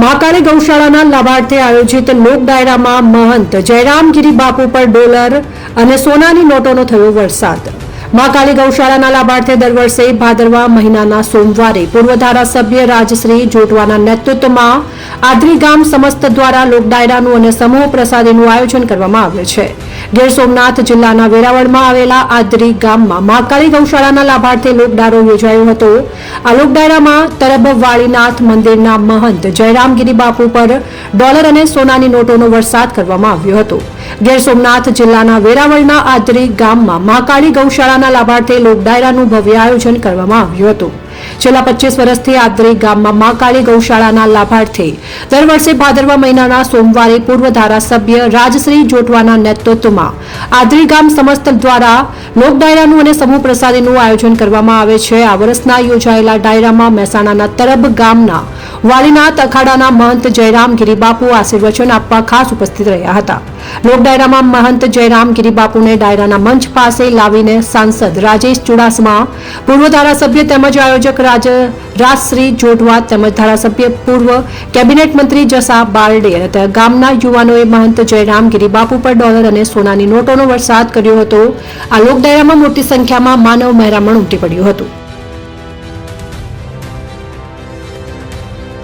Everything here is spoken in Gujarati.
મહાકાળી ગૌશાળાના લાભાર્થે આયોજિત લોક ડાયરામાં મહંત જયરામગીરી બાપુ પર ડોલર અને સોનાની નોટોનો થયો વરસાદ. મહાકાળી ગૌશાળાના લાભાર્થે દર વર્ષે ભાદરવા મહિનાના સોમવારે પૂર્વ ધારાસભ્ય રાજશ્રી જોટવાના નેતૃત્વમાં આદરી ગામ સમસ્ત દ્વારા લોકડાયરાનું અને સમૂહ પ્રસાદીનું આયોજન કરવામાં આવ્યું છે. ગીર સોમનાથ જિલ્લાના વેરાવળમાં આવેલા આદરી ગામમાં મહાકાળી ગૌશાળાના લાભાર્થે લોકડાયરો યોજાયો હતો. આ લોકડાયરામાં તરબવાળીનાથ મંદિરના મહંત જયરામગીરી બાપુ પર ડોલર અને સોનાની નોટોનો વરસાદ કરવામાં આવ્યો હતો. ગીર સોમનાથ જિલ્લાના વેરાવળના આદરી ગામમાં મહાકાળી ગૌશાળાના લાભાર્થે લોકડાયરાનું ભવ્ય આયોજન કરવામાં આવ્યું હતું. છેલ્લા પચીસ વર્ષથી આદરી ગામમાં મા કાળી ગૌશાળાના લાભાર્થી. દર વર્ષે ભાદરવા મહિનાના સોમવારે પૂર્વ ધારાસભ્ય રાજશ્રી જોટવાના નેતૃત્વમાં આદરી ગામ સમસ્ત દ્વારા લોક ડાયરાનું અને સમૂહ પ્રસાદીનું આયોજન કરવામાં આવે છે. આ વર્ષના યોજાયેલા ડાયરામાં મહેસાણાના તરબ ગામના વાલીનાથ અખાડાના મહંત જયરામ ગિરિબાપુ આશીર્વચન આપવા ખાસ ઉપસ્થિત રહ્યા હતા. લોક ડાયરામાં મહંત જયરામ ગિરિબાપુને ડાયરાના મંચ પાસે લાવીને સાંસદ રાજેશ ચુડાસમા, પૂર્વ ધારાસભ્ય તેમજ આયોજક રાજ રાજશ્રી જોટવા તેમજ ધારાસભ્ય પૂર્વ કેબિનેટ મંત્રી જસા બારડે અને ગામના યુવાનોએ મહંત જયરામગીરી, બાપુ પર ડોલર અને સોનાની નોટોનો વરસાદ કર્યો હતો. આ લોકડાયરામાં મોટી સંખ્યામાં માનવ મહેરામણ ઉમટી પડ્યું હતું.